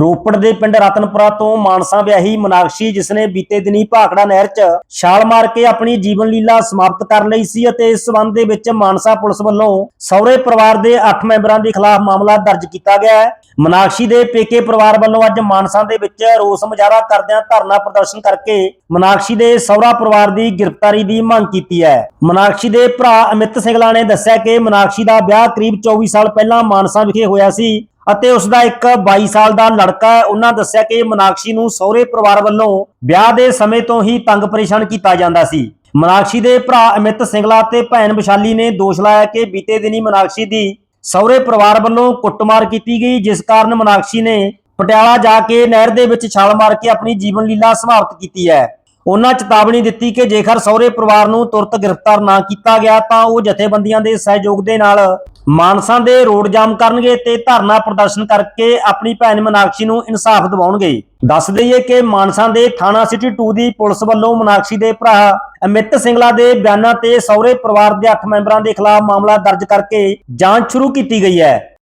ਰੋਪੜ ਦੇ ਪਿੰਡ ਰਤਨਪੁਰਾ ਤੋਂ ਮਾਨਸਾ ਵਿਆਹੀ ਮਨਾਕਸ਼ੀ ਜਿਸ ਨੇ ਬੀਤੇ ਦਿਨੀ ਭਾਖੜਾ ਨਹਿਰ 'ਚ ਛਾਲ ਮਾਰ ਕੇ ਆਪਣੀ ਜੀਵਨ ਲੀਲਾ ਸਮਾਪਤ ਕਰ ਲਈ ਸੀ ਅਤੇ ਇਸ ਸਬੰਧ ਦੇ ਵਿੱਚ ਮਾਨਸਾ ਪੁਲਿਸ ਵੱਲੋਂ ਸਹੁਰੇ ਪਰਿਵਾਰ ਦੇ 8 ਮੈਂਬਰਾਂ ਦੇ ਖਿਲਾਫ ਮਾਮਲਾ ਦਰਜ ਕੀਤਾ ਗਿਆ ਹੈ। ਮਨਾਕਸ਼ੀ ਦੇ ਪੇਕੇ ਪਰਿਵਾਰ ਵੱਲੋਂ ਅੱਜ ਮਾਨਸਾ ਦੇ ਵਿੱਚ ਰੋਸ ਮੁਜ਼ਾਹਰਾ ਕਰਦਿਆਂ ਧਰਨਾ ਪ੍ਰਦਰਸ਼ਨ ਕਰਕੇ ਮਨਾਕਸ਼ੀ ਦੇ ਸਹੁਰਾ ਪਰਿਵਾਰ ਦੀ ਗ੍ਰਿਫਤਾਰੀ ਦੀ ਮੰਗ ਕੀਤੀ ਹੈ। ਮਨਾਕਸ਼ੀ ਦੇ ਭਰਾ ਅਮਿਤ ਸਿੰਘਲਾ ਨੇ ਦੱਸਿਆ ਕਿ ਮਨਾਕਸ਼ੀ ਦਾ ਵਿਆਹ ਕਰੀਬ 24 ਸਾਲ ਪਹਿਲਾਂ ਮਾਨਸਾ ਵਿਖੇ ਹੋਇਆ ਸੀ। ਅਤੇ ਉਸ ਦਾ ਇੱਕ 22 ਸਾਲ ਦਾ ਲੜਕਾ ਹੈ। ਉਹਨਾਂ ਦੱਸਿਆ ਕਿ ਮਨਾਕਸ਼ੀ ਨੂੰ ਸਹੁਰੇ ਪਰਿਵਾਰ ਵੱਲੋਂ ਵਿਆਹ ਦੇ ਸਮੇਂ ਤੋਂ ਹੀ ਤੰਗ ਪਰੇਸ਼ਾਨ ਕੀਤਾ ਜਾਂਦਾ ਸੀ। ਮਨਾਕਸ਼ੀ ਦੇ ਭਰਾ ਅਮਿਤ ਸਿੰਘਲਾ ਤੇ ਭੈਣ ਵਿਸ਼ਾਲੀ ਨੇ ਦੋਸ਼ ਲਾਇਆ ਕਿ ਬੀਤੇ ਦਿਨੀ ਮਨਾਕਸ਼ੀ ਦੀ ਸਹੁਰੇ ਪਰਿਵਾਰ ਵੱਲੋਂ ਕੁੱਟਮਾਰ ਕੀਤੀ ਗਈ, ਜਿਸ ਕਾਰਨ ਮਨਾਕਸ਼ੀ ਨੇ ਪਟਿਆਲਾ ਜਾ ਕੇ ਨਹਿਰ ਦੇ ਵਿੱਚ ਛਾਲ ਮਾਰ ਕੇ ਆਪਣੀ ਜੀਵਨ ਲੀਲਾ ਸਮਾਪਤ ਕੀਤੀ ਹੈ। ਉਹਨਾਂ ਚੇਤਾਵਨੀ ਦਿੱਤੀ ਕਿ ਜੇਕਰ ਸਹੁਰੇ ਪਰਿਵਾਰ ਨੂੰ ਤੁਰਤ ਗ੍ਰਿਫਤਾਰ ਨਾ ਕੀਤਾ ਗਿਆ ਤਾਂ ਉਹ ਜਥੇਬੰਦੀਆਂ ਦੇ ਸਹਿਯੋਗ ਦੇ ਨਾਲ ਮਾਨਸਾ ਦੇ ਰੋਡ ਜਾਮ ਕਰਨਗੇ ਤੇ ਧਰਨਾ ਪ੍ਰਦਰਸ਼ਨ ਕਰਕੇ ਆਪਣੀ ਭੈਣ ਮਨਾਕਸ਼ੀ ਨੂੰ ਇਨਸਾਫ ਦਿਵਾਉਣਗੇ। ਦੱਸ ਦਈਏ ਕਿ ਮਾਨਸਾ ਦੇ ਥਾਣਾ ਸਿਟੀ 2 ਦੀ ਪੁਲਿਸ ਵੱਲੋਂ ਮਨਾਕਸ਼ੀ ਦੇ ਭਰਾ ਅਮਿਤ ਸਿੰਘਲਾ ਦੇ ਬਿਆਨਾਂ ਤੇ ਸਹੁਰੇ ਪਰਿਵਾਰ ਦੇ 8 ਮੈਂਬਰਾਂ ਦੇ ਖਿਲਾਫ ਮਾਮਲਾ ਦਰਜ ਕਰਕੇ ਜਾਂਚ ਸ਼ੁਰੂ ਕੀਤੀ ਗਈ ਹੈ।